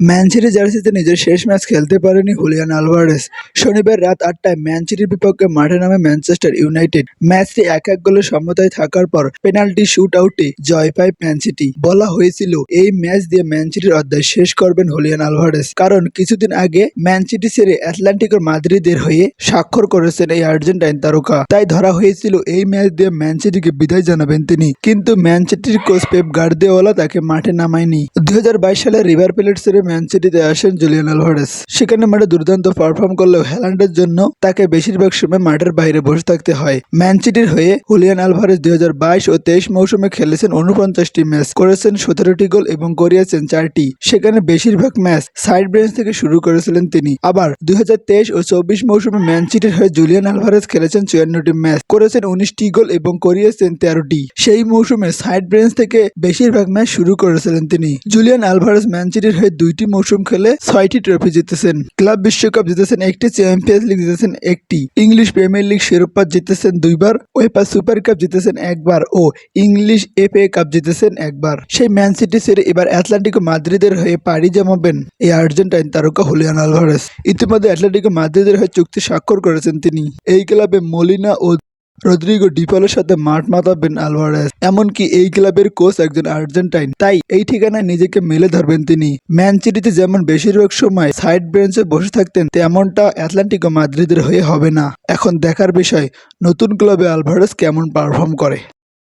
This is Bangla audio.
ম্যানচেস্টার জার্সিতে নিজের শেষ ম্যাচ খেলতে পারেনি হুলিয়ান আলভারেস। শনিবার রাত আটটায় ম্যানচেস্টারের বিপক্ষে মাঠে নামে ম্যানচেস্টার ইউনাইটেড। ম্যাচটি এক এক গোলের সমতায় থাকার পর পেনাল্টি শুট আউটে জয় পায় ম্যানসিটি। বলা হয়েছিল, এই ম্যাচ দিয়ে ম্যানসিটির অধ্যায় শেষ করবেন হুলিয়ান আলভারেস। কারণ কিছুদিন আগে ম্যানসিটি ছেড়ে অ্যাটলান্টিকোর মাদ্রিদের হয়ে স্বাক্ষর করেছেন এই আর্জেন্টাইন তারকা। তাই ধরা হয়েছিল, এই ম্যাচ দিয়ে ম্যানসিটিকে বিদায় জানাবেন তিনি। কিন্তু ম্যানসিটির কোচ পেপ গার্দিওলা তাকে মাঠে নামায়নি। দুই হাজার বাইশ সালে রিভার প্লেট ছেড়ে ম্যান সিটিতে আসেন জুলিয়ান আলভারেস। সেখানে মাঠে দুর্দান্ত পারফর্ম করলেও হ্যালান্ডের জন্য তাকে বেশিরভাগ সময় মাঠের বাইরে বসে থাকতে হয়। ম্যান সিটির হয়ে হুলিয়ান আলভারেস দুই ও তেইশ মৌসুমে খেলেছেন উনপঞ্চাশটি ম্যাচ, করেছেন সতেরোটি গোল এবং করিয়েছেন চারটি। সেখানে বেশিরভাগ ম্যাচ সাইড ব্রেঞ্চ থেকে শুরু করেছিলেন তিনি। আবার দুই হাজার তেইশ ও চব্বিশ মৌসুমে ম্যান সিটির হয়ে জুলিয়ান আলভারেস খেলেছেন চুয়ান্নটি ম্যাচ, করেছেন উনিশটি গোল এবং করিয়েছেন তেরোটি। সেই মৌসুমে সাইড ব্রেঞ্চ থেকে বেশিরভাগ ম্যাচ শুরু করেছিলেন তিনি। জুলিয়ান আলভারেস ম্যান সিটির হয়ে দুইটি মৌসুম খেলে ছয়টি ট্রফি জিতেছেন। ক্লাব বিশ্বকাপ জিতেছেন একটি, চ্যাম্পিয়ন্স লিগ জিতেছেন একটি। ইংলিশ প্রিমিয়ার লিগ শিরোপা জিতেছেন দুইবার, ওয়েফা সুপার কাপ জিতেছেন একবার ও ইংলিশ এফএ কাপ জিতেছেন একবার। সেই ম্যান সিটি ছেড়ে এবার অ্যাটলান্টিকো মাদ্রিদের হয়ে পাড়ি জমাবেন এই আর্জেন্টাইন তারকা হুলিয়ান আলভারেস। ইতিমধ্যে অ্যাটলেটিকো মাদ্রিদের হয়ে চুক্তি স্বাক্ষর করেছেন তিনি। এই ক্লাবে মলিনা ও রদ্রিগো ডিপলের সাথে মাঠ মাতাবেন আলভারেস এমনকি এই ক্লাবের কোচ একজন আর্জেন্টাইন। তাই এই ঠিকানায় নিজেকে মেলে ধরবেন তিনি। ম্যান সিটিতে যেমন বেশিরভাগ সময় সাইড বেঞ্চে বসে থাকতেন, তেমনটা অ্যাটলান্টিকো মাদ্রিদের হয়ে হবে না। এখন দেখার বিষয়, নতুন ক্লাবে আলভারেস কেমন পারফর্ম করে?